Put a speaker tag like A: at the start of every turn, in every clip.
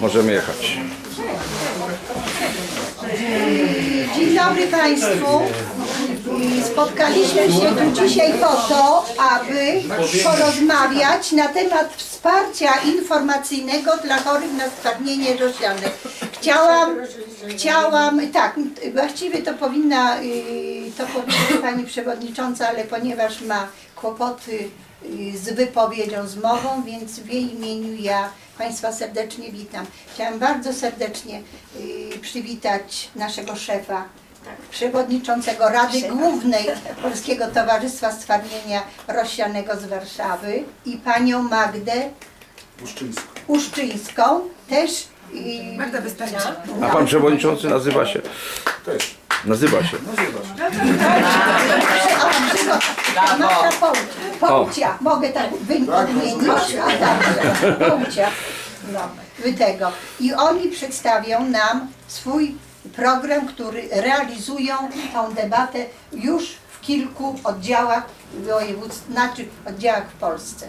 A: możemy jechać.
B: Dzień dobry Państwu. Spotkaliśmy się tu dzisiaj po to, aby porozmawiać na temat wsparcia informacyjnego dla chorych na stwardnienie rozsiane. Chciałam, chciałam, tak, właściwie to powinna, y, to powiedzieć Pani Przewodnicząca, ale ponieważ ma kłopoty z wypowiedzią, z mową, więc w jej imieniu ja Państwa serdecznie witam. Chciałam bardzo serdecznie y, przywitać naszego szefa, przewodniczącego Rady Głównej Polskiego Towarzystwa Stwardnienia Rozsianego z Warszawy i panią Magdę
C: Puszczyńsko.
B: Uszczyńską, też y,
D: Magda wystarczy.
A: A pan przewodniczący nazywa się?
C: Też.
A: Nazywa się.
B: Połcia, mogę tak wy- odmienić. A tak, Połcia. No, wy tego. I oni przedstawią nam swój program, który realizują tą debatę już w kilku oddziałach województw, znaczy oddziałach w Polsce.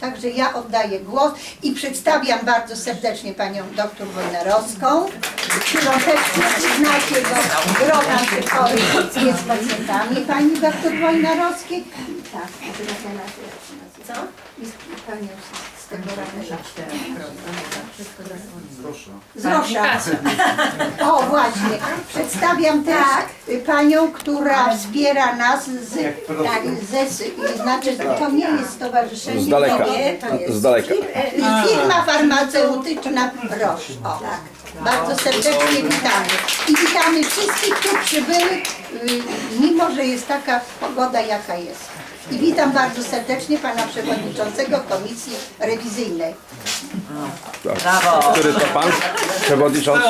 B: Także ja oddaję głos i przedstawiam bardzo serdecznie panią doktor Wojnarowską, którą też znacie, bo gro naszych chorych jest z pacjentami. Pani doktor Wojnarowskiej. Tak, co? Jest pani
C: Proszę.
B: Z Rosza. O właśnie, przedstawiam też panią, która wspiera nas z, tak, ze, z- znaczy to nie jest stowarzyszenie.
A: Z daleka.
B: Nie, to jest
A: Z daleka.
B: fir- firma farmaceutyczna Roż. O, bardzo serdecznie witamy. I witamy wszystkich, którzy przybyły, y, mimo że jest taka pogoda jaka jest. I witam bardzo serdecznie pana przewodniczącego Komisji Rewizyjnej.
A: Który to pan? Przewodniczący?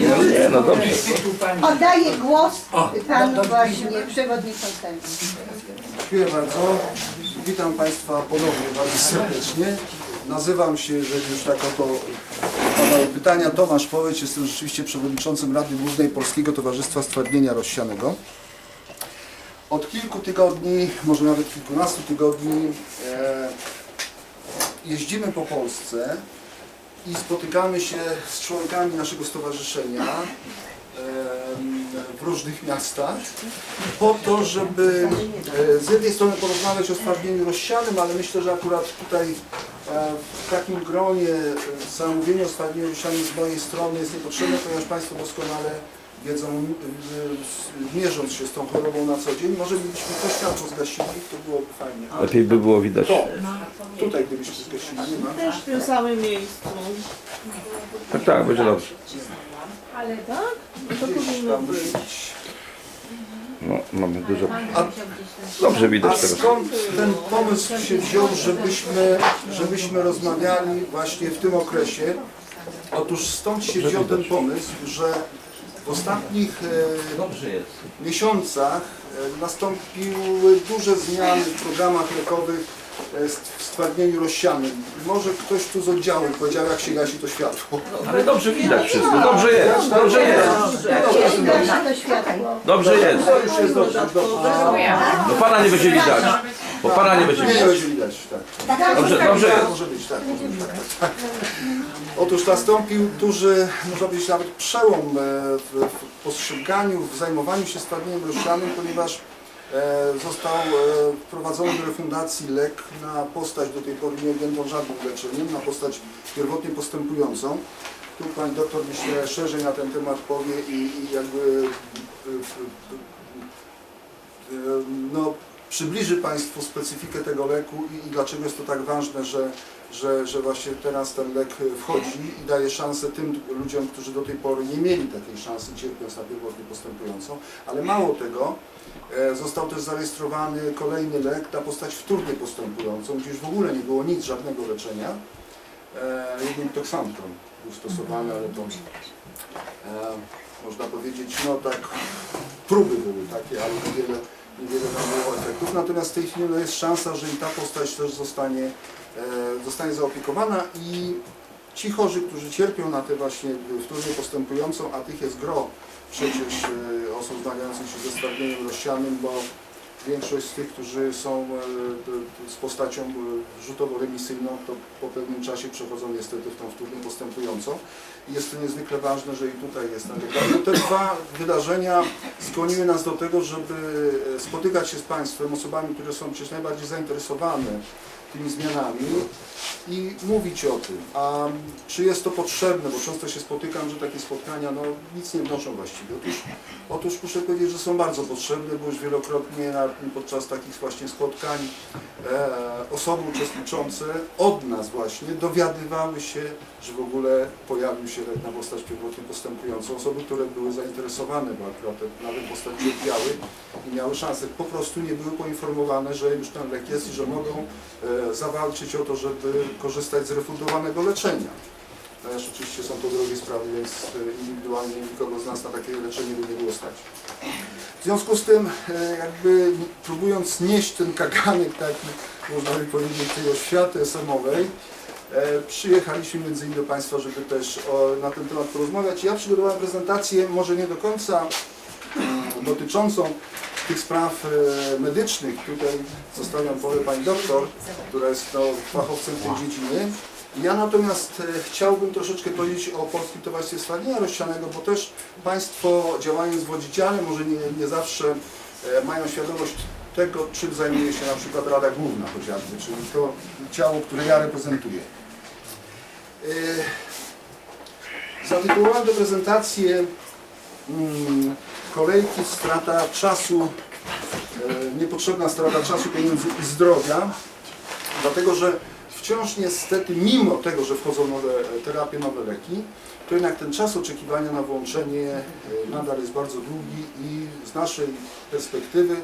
A: No nie, no dobrze.
B: Oddaję głos panu właśnie przewodniczącemu.
C: Dziękuję bardzo. Witam Państwa ponownie bardzo serdecznie. Nazywam się, jeżeli już tak oto padały pytania, Tomasz Połeć. Jestem rzeczywiście przewodniczącym Rady Głównej Polskiego Towarzystwa Stwardnienia Rozsianego. Od kilku tygodni, może nawet kilkunastu tygodni e, jeździmy po Polsce i spotykamy się z członkami naszego stowarzyszenia w różnych miastach po to, żeby e, z jednej strony porozmawiać o stwardnieniu rozsianym, ale myślę, że akurat tutaj e, w takim gronie e, zamówienie o stwardnieniu rozsianym z mojej strony jest niepotrzebne, ponieważ Państwo doskonale wiedzą, e, s- mierząc się z tą chorobą na co dzień, może gdybyśmy to światło zgasili, to byłoby fajnie.
A: Lepiej by było widać.
C: To, tutaj gdybyśmy zgasili, nie ma.
E: Też w tym samym miejscu.
A: Tak, tak, będzie dobrze.
E: Ale tak? No to
C: Gdzieś
E: powinno
C: tam
E: być.
C: być.
A: No, mamy dużo.
C: A
A: Dobrze
C: A
A: widać teraz.
C: skąd ten pomysł się wziął, żebyśmy, żebyśmy rozmawiali właśnie w tym okresie? Otóż stąd się wziął ten pomysł, że w ostatnich e, miesiącach e, nastąpiły duże zmiany w programach lekowych e, w stwardnieniu rozsianym. Może ktoś tu z oddziału powiedział, jak się gasi to światło.
A: Ale dobrze widać wszystko. Dobrze jest. Dobrze jest. Dobrze jest.
C: Jest dobrze, dobrze.
A: No pana nie będzie widać. Bo pana nie będzie
C: Nie, nie
A: widać.
C: będzie widać, tak.
A: Dobrze, dobrze
C: Tak,
A: jest.
C: może być, tak. Otóż nastąpił duży, można powiedzieć nawet przełom e, w, w postrzeganiu, w zajmowaniu się stwardnieniem rozsianym, ponieważ e, został e, wprowadzony do refundacji lek na postać do tej pory nieobjętą żadnym leczeniem, na postać pierwotnie postępującą. Tu pani doktor myślę szerzej na ten temat powie i, i jakby e, e, e, no, przybliży Państwu specyfikę tego leku i, i dlaczego jest to tak ważne, że, że, że właśnie teraz ten lek wchodzi i daje szansę tym ludziom, którzy do tej pory nie mieli takiej szansy, cierpiąc na pierwotnie postępującą. Ale mało tego, e, został też zarejestrowany kolejny lek na postać wtórnie postępującą, gdzie już w ogóle nie było nic, żadnego leczenia. E, Jedynie toksantron był stosowany, ale to e, można powiedzieć, no tak, próby były takie, ale niewiele, niewiele tam było efektów. Natomiast w tej chwili no, jest szansa, że i ta postać też zostanie, e, zostanie zaopiekowana i ci chorzy, którzy cierpią na tę właśnie wtórnie postępującą, a tych jest gro przecież e, osób zmagających się ze stwardnieniem rozsianym, bo większość z tych, którzy są e, z postacią e, rzutowo-remisyjną, to po pewnym czasie przechodzą niestety w tą wtórnie postępującą. Jest to niezwykle ważne, że i tutaj jest. Te dwa wydarzenia skłoniły nas do tego, żeby e, spotykać się z Państwem, osobami, które są przecież najbardziej zainteresowane tymi zmianami i mówić o tym. A czy jest to potrzebne, bo często się spotykam, że takie spotkania no, nic nie wnoszą właściwie. Otóż, otóż muszę powiedzieć, że są bardzo potrzebne, bo już wielokrotnie na, podczas takich właśnie spotkań e, osoby uczestniczące od nas właśnie dowiadywały się, że w ogóle pojawił się na postać pierwotnie postępującą. Osoby, które były zainteresowane, bo akurat nowe postać cierpiały i miały szansę, po prostu nie były poinformowane, że już ten lek jest i że mogą e, zawalczyć o to, żeby korzystać z refundowanego leczenia. Ponieważ oczywiście są to drogie sprawy, więc e, indywidualnie nikogo z nas na takie leczenie by nie było stać. W związku z tym, e, jakby próbując nieść ten kaganek taki, można by powiedzieć, tej oświaty SM-owej, e, przyjechaliśmy między innymi do Państwa, żeby też na ten temat porozmawiać. Ja przygotowałem prezentację, może nie do końca mm, dotyczącą tych spraw e, medycznych. Tutaj zostawiam Pani doktor, która jest no, fachowcem tej dziedzinie. Ja natomiast e, chciałbym troszeczkę powiedzieć o Polskim Towarzystwie Stwardnienia Rozsianego, bo też Państwo działając w oddziale może nie, nie zawsze e, mają świadomość tego, czym zajmuje się na przykład Rada Główna chociażby, czyli to ciało, które ja reprezentuję. Zatytułowałem tę prezentację kolejki, strata czasu, e, niepotrzebna strata czasu, pieniędzy i zdrowia, dlatego że wciąż niestety, mimo tego, że wchodzą nowe e, terapie, nowe leki, to jednak ten czas oczekiwania na włączenie e, nadal jest bardzo długi i z naszej perspektywy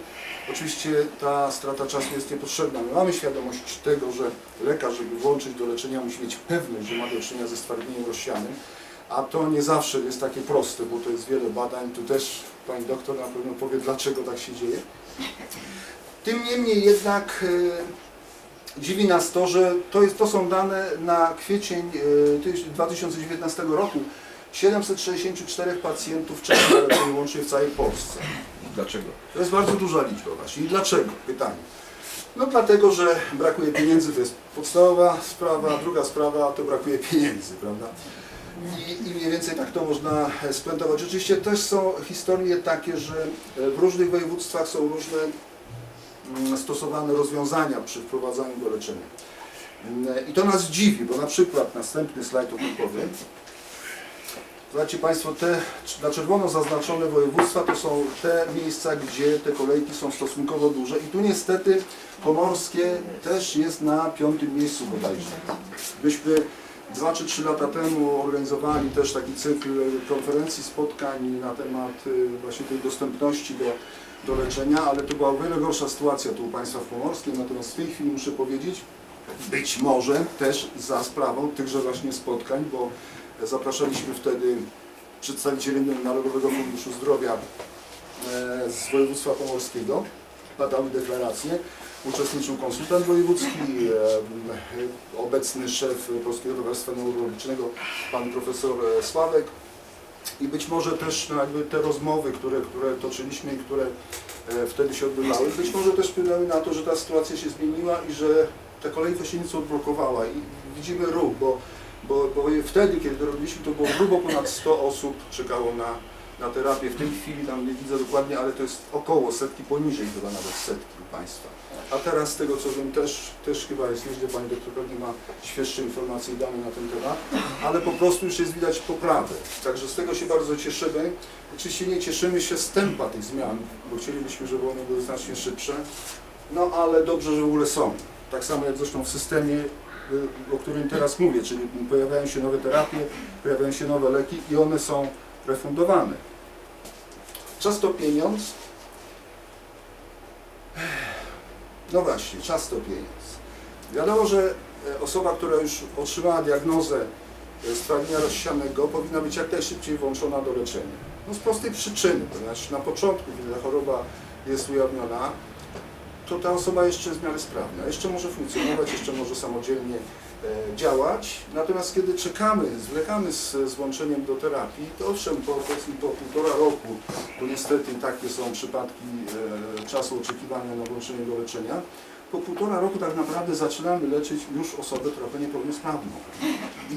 C: oczywiście ta strata czasu jest niepotrzebna. My mamy świadomość tego, że lekarz, żeby włączyć do leczenia, musi mieć pewność, że ma do czynienia ze stwardnieniem rozsianym, a to nie zawsze jest takie proste, bo to jest wiele badań. Tu też pani doktor na pewno powie, dlaczego tak się dzieje. Tym niemniej jednak e, dziwi nas to, że to, jest, to są dane na kwiecień e, tyś- 2019 roku. 764 pacjentów czeka leczenie łącznie w całej Polsce.
A: Dlaczego?
C: To jest bardzo duża liczba właśnie. I dlaczego? Pytanie. No dlatego, że brakuje pieniędzy, to jest podstawowa sprawa. Druga sprawa to brakuje pieniędzy, prawda? I, I mniej więcej tak to można e, spuentować. Oczywiście też są historie takie, że e, w różnych województwach są różne mm, stosowane rozwiązania przy wprowadzaniu do leczenia. Mm, I to nas dziwi, bo na przykład następny slajd o tym powiem. Zobaczcie Państwo, te na czerwono zaznaczone województwa to są te miejsca, gdzie te kolejki są stosunkowo duże i tu niestety Pomorskie też jest na piątym miejscu bodajże. Myśmy dwa czy trzy lata temu organizowali też taki cykl konferencji, spotkań na temat y, właśnie tej dostępności do, do leczenia, ale to była o wiele gorsza sytuacja tu u Państwa w Pomorskim, natomiast w tej chwili muszę powiedzieć, być może też za sprawą tychże właśnie spotkań, bo zapraszaliśmy wtedy przedstawicieli Narodowego Funduszu Zdrowia e, z województwa pomorskiego, padały deklaracje, uczestniczył konsultant wojewódzki, e, obecny szef Polskiego Towarzystwa Neurologicznego, pan profesor e, Sławek. I być może też no, jakby te rozmowy, które, które toczyliśmy i które e, wtedy się odbywały, być może też wpłynęły na to, że ta sytuacja się zmieniła i że ta kolejka się nieco odblokowała. I widzimy ruch, bo, bo, bo wtedy, kiedy to robiliśmy, to było grubo ponad 100 osób czekało na, na terapię. W tej chwili tam nie widzę dokładnie, ale to jest około setki, poniżej chyba nawet setki u Państwa. A teraz z tego co wiem też, też chyba jest nieźle, Pani doktor pewnie ma świeższe informacje i dane na ten temat, ale po prostu już jest widać poprawę. Także z tego się bardzo cieszymy. Oczywiście nie cieszymy się z tempa tych zmian, bo chcielibyśmy, żeby one były znacznie szybsze, no ale dobrze, że w ogóle są. Tak samo jak zresztą w systemie, y, o którym teraz mówię, czyli pojawiają się nowe terapie, pojawiają się nowe leki i one są refundowane. Czas to pieniądz. No właśnie, czas to pieniądz. Wiadomo, że e, osoba, która już otrzymała diagnozę e, stwardnienia rozsianego powinna być jak najszybciej włączona do leczenia. No z prostej przyczyny, ponieważ na początku, kiedy ta choroba jest ujawniona, to ta osoba jeszcze jest w miarę sprawna, jeszcze może funkcjonować, jeszcze może samodzielnie e, działać. Natomiast kiedy czekamy, zwlekamy z, z łączeniem do terapii, to owszem, po, powiedzmy po półtora roku, bo niestety takie są przypadki e, czasu oczekiwania na włączenie do leczenia, po półtora roku tak naprawdę zaczynamy leczyć już osobę trochę niepełnosprawną. I, i,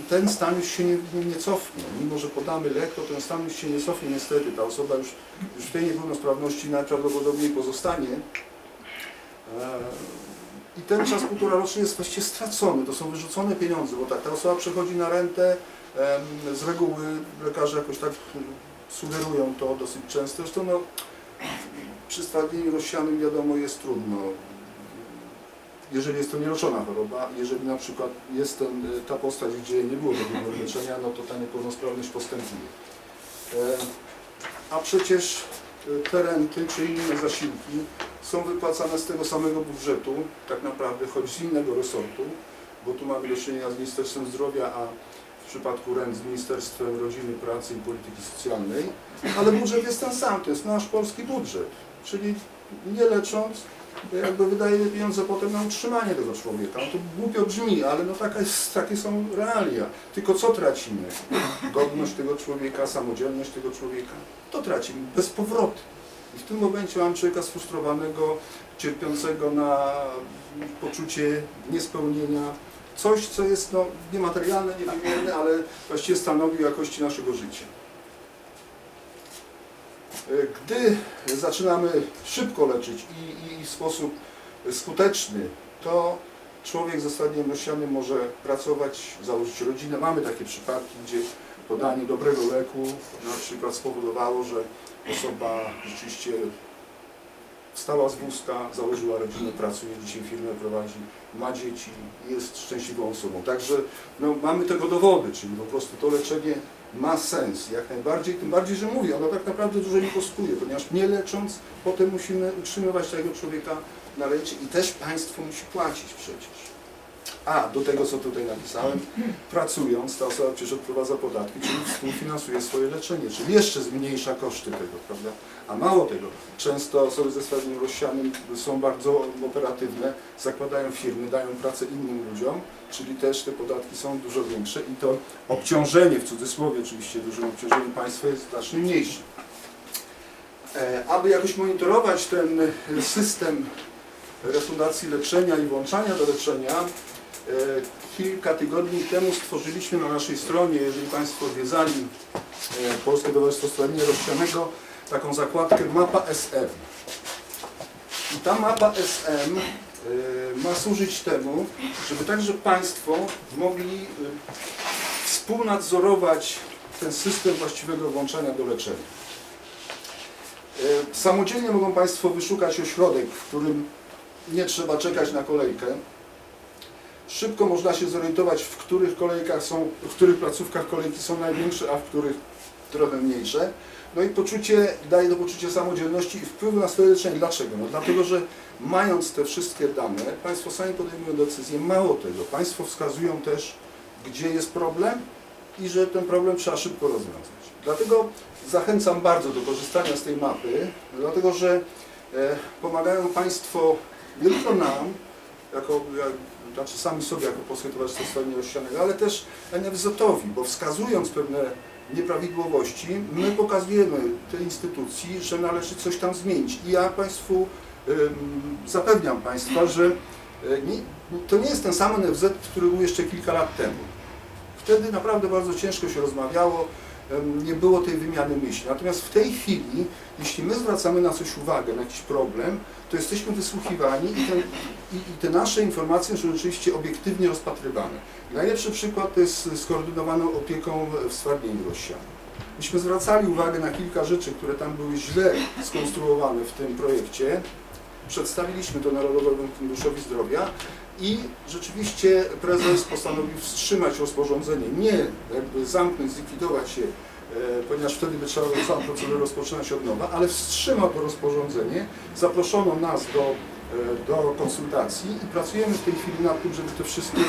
C: i ten stan już się nie, nie, nie cofnie. Mimo, że podamy lek, to ten stan już się nie cofnie niestety. Ta osoba już, już w tej niepełnosprawności najprawdopodobniej pozostanie. E, I ten czas półtora roczny jest właściwie stracony. To są wyrzucone pieniądze, bo tak, ta osoba przechodzi na rentę. Z reguły lekarze jakoś tak mm, sugerują to dosyć często. Zresztą no, przy stwardnieniu rozsianym wiadomo jest trudno. Jeżeli jest to nieroczona choroba, jeżeli na przykład jest ten, ta postać, gdzie nie było takiego leczenia, no to ta niepełnosprawność postępuje. E, A przecież te renty czy inne zasiłki są wypłacane z tego samego budżetu, tak naprawdę, choć z innego resortu, bo tu mamy do czynienia z Ministerstwem Zdrowia, a w przypadku rent z Ministerstwem Rodziny, Pracy i Polityki Socjalnej, ale budżet jest ten sam, to jest nasz polski budżet, czyli nie lecząc, jakby wydajemy pieniądze potem na utrzymanie tego człowieka. No to głupio brzmi, ale no taka jest, takie są realia. Tylko co tracimy? Godność tego człowieka, samodzielność tego człowieka. To tracimy bezpowrotnie. I w tym momencie mam człowieka sfrustrowanego, cierpiącego na poczucie niespełnienia. Coś, co jest no, niematerialne, niewymierne, ale właściwie stanowi jakości naszego życia. Gdy zaczynamy szybko leczyć i, i w sposób skuteczny, to człowiek ze stadiem rozsianym może pracować, założyć rodzinę. Mamy takie przypadki, gdzie podanie dobrego leku na przykład spowodowało, że osoba rzeczywiście wstała z wózka, założyła rodzinę, pracuje, dzisiaj firmę prowadzi, ma dzieci, jest szczęśliwą osobą. Także no, mamy tego dowody, czyli po prostu to leczenie ma sens jak najbardziej, tym bardziej, że mówię, ono tak naprawdę dużo nie kosztuje, ponieważ nie lecząc, potem musimy utrzymywać tego człowieka na rencie i też państwo musi płacić przecież. A, do tego co tutaj napisałem, pracując, ta osoba przecież odprowadza podatki, czyli współfinansuje swoje leczenie, czyli jeszcze zmniejsza koszty tego, prawda? A mało tego, często osoby ze rozsianym są bardzo operatywne, zakładają firmy, dają pracę innym ludziom, czyli też te podatki są dużo większe i to obciążenie, w cudzysłowie oczywiście, dużym obciążenie państwa jest znacznie mniejsze. E, Aby jakoś monitorować ten system refundacji leczenia i włączania do leczenia, kilka tygodni temu stworzyliśmy na naszej stronie, jeżeli Państwo odwiedzali e, Polskie Towarzystwo Stwardnienia Rozsianego, taką zakładkę Mapa SM. I ta mapa SM y, ma służyć temu, żeby także Państwo mogli współnadzorować ten system właściwego włączania do leczenia. Samodzielnie mogą Państwo wyszukać ośrodek, w którym nie trzeba czekać na kolejkę. Szybko można się zorientować, w których kolejkach są, w których placówkach kolejki są największe, a w których trochę mniejsze. No i poczucie, daje to poczucie samodzielności i wpływu na swoje leczenie. Dlaczego? No dlatego, że mając te wszystkie dane, Państwo sami podejmują decyzje. Mało tego, Państwo wskazują też, gdzie jest problem i że ten problem trzeba szybko rozwiązać. Dlatego zachęcam bardzo do korzystania z tej mapy, dlatego że e, pomagają Państwo nie tylko nam, jako, jak, znaczy sami sobie jako Polskie Towarzystwo Stwardnienia Rozsianego, ale też NFZ-owi, bo wskazując pewne nieprawidłowości, my pokazujemy tej instytucji, że należy coś tam zmienić. I ja Państwu zapewniam Państwa, że nie, to nie jest ten sam NFZ, który był jeszcze kilka lat temu. Wtedy naprawdę bardzo ciężko się rozmawiało, nie było tej wymiany myśli. Natomiast w tej chwili, jeśli my zwracamy na coś uwagę, na jakiś problem, to jesteśmy wysłuchiwani i, ten, i, i te nasze informacje są rzeczywiście obiektywnie rozpatrywane. Najlepszy przykład to jest skoordynowaną opieką w Stwardnieniu Rozsianym. Myśmy zwracali uwagę na kilka rzeczy, które tam były źle skonstruowane w tym projekcie. Przedstawiliśmy to Narodowemu Funduszowi Zdrowia i rzeczywiście prezes postanowił wstrzymać rozporządzenie, nie jakby zamknąć, zlikwidować je, ponieważ wtedy by trzeba było całą procedurę rozpoczynać od nowa, ale wstrzymał to rozporządzenie, zaproszono nas do, e, do konsultacji i pracujemy w tej chwili nad tym, żeby te wszystkie e,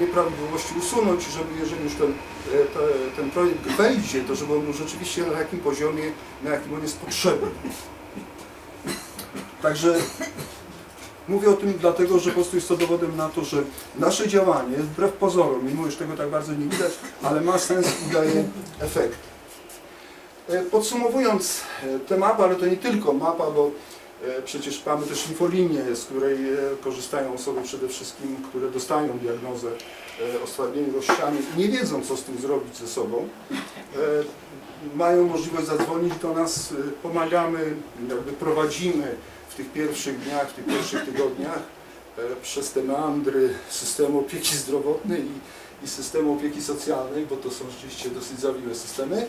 C: nieprawidłowości usunąć, żeby jeżeli już ten, e, te, ten projekt wejdzie, to żeby on był rzeczywiście na takim poziomie, na jakim on jest potrzebny. Także Mówię o tym dlatego, że po prostu jest to dowodem na to, że nasze działanie, wbrew pozorom, mimo że tego tak bardzo nie widać, ale ma sens i daje efekt. E, Podsumowując, e, tę mapę, ale to nie tylko mapa, bo przecież mamy też infolinię, z której e, korzystają osoby przede wszystkim, które dostają diagnozę e, osłabienia rozsiany i nie wiedzą, co z tym zrobić ze sobą. E, Mają możliwość zadzwonić do nas, e, pomagamy, jakby prowadzimy w tych pierwszych dniach, w tych pierwszych tygodniach e, przez te meandry systemu opieki zdrowotnej i, i systemu opieki socjalnej, bo to są rzeczywiście dosyć zawiłe systemy.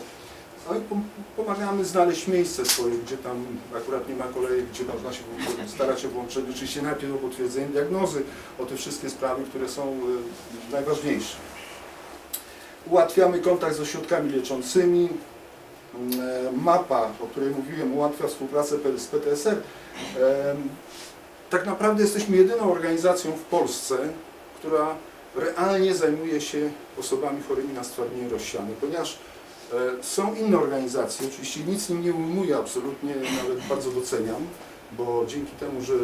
C: Pomagamy znaleźć miejsce swoje, gdzie tam akurat nie ma kolei, gdzie można się starać o włączenie, oczywiście najpierw o potwierdzenie diagnozy, o te wszystkie sprawy, które są e, najważniejsze. Ułatwiamy kontakt z ośrodkami leczącymi. E, Mapa, o której mówiłem, ułatwia współpracę z PTSR. Tak naprawdę jesteśmy jedyną organizacją w Polsce, która realnie zajmuje się osobami chorymi na stwardnienie rozsiane, ponieważ są inne organizacje, oczywiście nic im nie ujmuję absolutnie, nawet bardzo doceniam, bo dzięki temu, że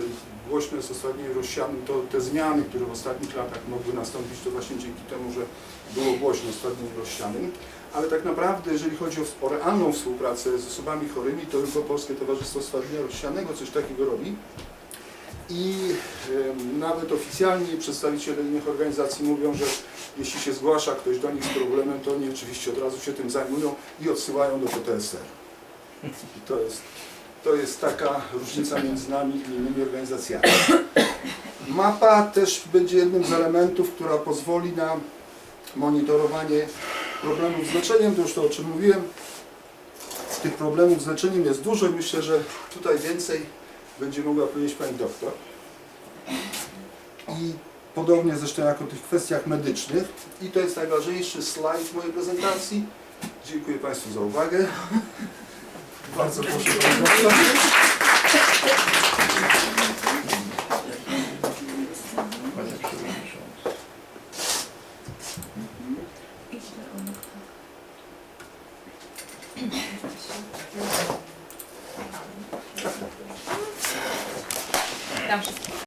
C: głośno jest o stwardnieniu rozsianym, to te zmiany, które w ostatnich latach mogły nastąpić, to właśnie dzięki temu, że było głośno o stwardnieniu rozsianym. Ale tak naprawdę, jeżeli chodzi o, o realną współpracę z osobami chorymi, to tylko Polskie Towarzystwo Stwardnienia Rozsianego coś takiego robi. I em, nawet oficjalni przedstawiciele innych organizacji mówią, że jeśli się zgłasza ktoś do nich z problemem, to oni oczywiście od razu się tym zajmują i odsyłają do PTSR. I to jest, to jest taka różnica między nami i innymi organizacjami. Mapa też będzie jednym z elementów, która pozwoli na monitorowanie problemów z leczeniem, to już to o czym mówiłem. Tych problemów z leczeniem jest dużo i myślę, że tutaj więcej będzie mogła powiedzieć Pani doktor. I podobnie zresztą jak o tych kwestiach medycznych. I to jest najważniejszy slajd mojej prezentacji. Dziękuję Państwu za uwagę. Bardzo proszę